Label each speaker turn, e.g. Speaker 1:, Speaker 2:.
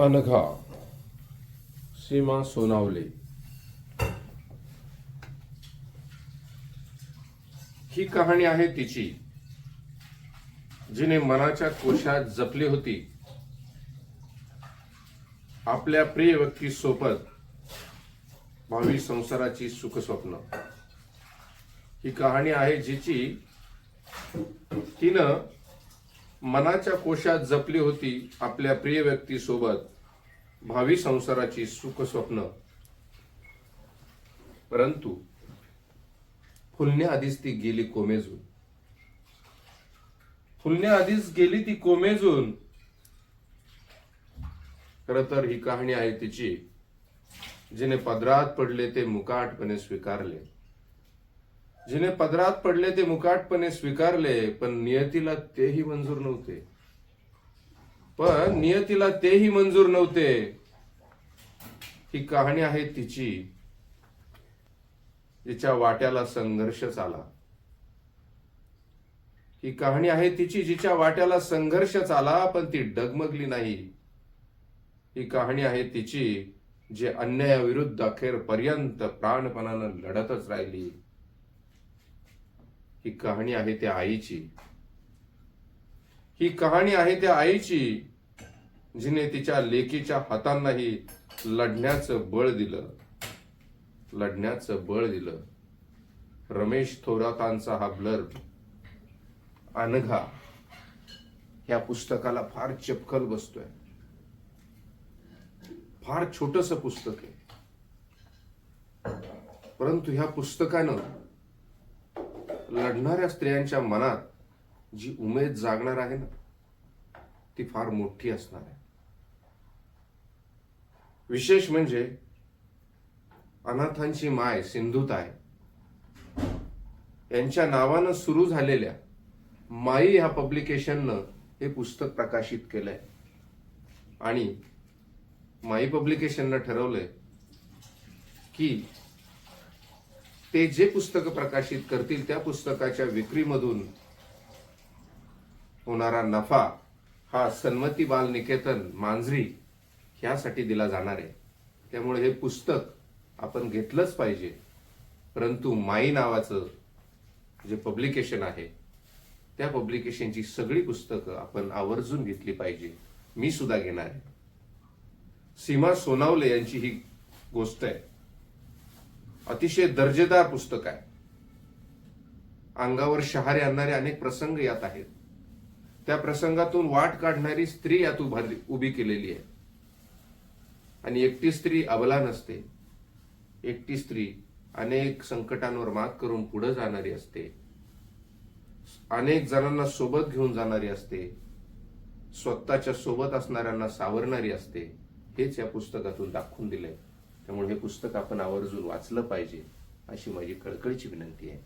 Speaker 1: अनघा. सीमा सोनावले. ही कहाणी आहे तिची. जिने मनाच्या कोशात जपली होती. आपल्या प्रिय व्यक्ती सोबत भावी संसाराची सुख स्वप्न ही कहाणी आहे जिची तिनं मनाच्या कोशात जपली होती आपल्या प्रिय व्यक्ती सोबत. भावी संसाराची सुख स्वप्न परंतु फुलण्याआधीच ती गेली कोमेजून. फुलण्याआधीच गेली ती कोमेजून. खर तर ही कहाणी आहे तिची जिने पदरात पडले ते मुकाटपणे स्वीकारले. जिने पदरात पडले ते मुकाटपणे स्वीकारले पण नियतीला तेही मंजूर नव्हते. पण नियतीला तेही मंजूर नव्हते. ही कहाणी आहे तिची जिच्या वाट्याला संघर्षच आला ही कहाणी आहे तिची जिच्या वाट्याला संघर्षच आला पण ती डगमगली नाही. ही कहाणी आहे तिची जे अन्यायाविरुद्ध अखेर पर्यंत प्राणपणानं लढतच राहिली. ही कहाणी आहे त्या आईची. ही कहाणी आहे त्या आईची जिने तिच्या लेकीच्या हातांनाही लढण्याचं बळ दिलं. लढण्याचं बळ दिलं. रमेश थोरातांचा हा ब्लर अनघा या पुस्तकाला फार चपखल बसतोय. फार छोटस पुस्तक आहे. परंतु ह्या पुस्तकानं लढणाऱ्या स्त्रियांच्या मनात जी उमेद जागणार आहे ना ती फार मोठी असणार आहे. विशेष म्हणजे अनाथांची माय सिंधुताय यांच्या नावानं सुरू झालेल्या माई ह्या पब्लिकेशननं हे पुस्तक प्रकाशित केलंय. आणि माई पब्लिकेशननं ठरवलंय की ते जे पुस्तक प्रकाशित करतील त्या पुस्तकाच्या विक्रीमधून होणारा नफा हा सन्मती बाल निकेतन मांजरी ह्यासाठी दिला जाणार आहे. त्यामुळे हे पुस्तक आपण घेतलंच पाहिजे. परंतु माई नावाचं जे पब्लिकेशन आहे त्या पब्लिकेशनची सगळी पुस्तकं आपण आवर्जून घेतली पाहिजे. मी सुद्धा घेणार आहे. सीमा सोनावले यांची ही गोष्ट आहे. अतिशय दर्जेदार पुस्तक आहे. अंगावर शहारे आणणारे अनेक प्रसंग यात आहेत. त्या प्रसंगातून वाट काढणारी स्त्री यात उभारली उभी केलेली आहे. आणि एकटी स्त्री अबला नसते. एकटी स्त्री अनेक संकटांवर मात करून पुढे जाणारी असते. अनेक जणांना सोबत घेऊन जाणारी असते. स्वतःच्या सोबत असणाऱ्यांना सावरणारी असते. हेच या पुस्तकातून दाखवून दिलंय. त्यामुळे हे पुस्तक आपण आवर्जून वाचलं पाहिजे अशी माझी कळकळीची विनंती आहे.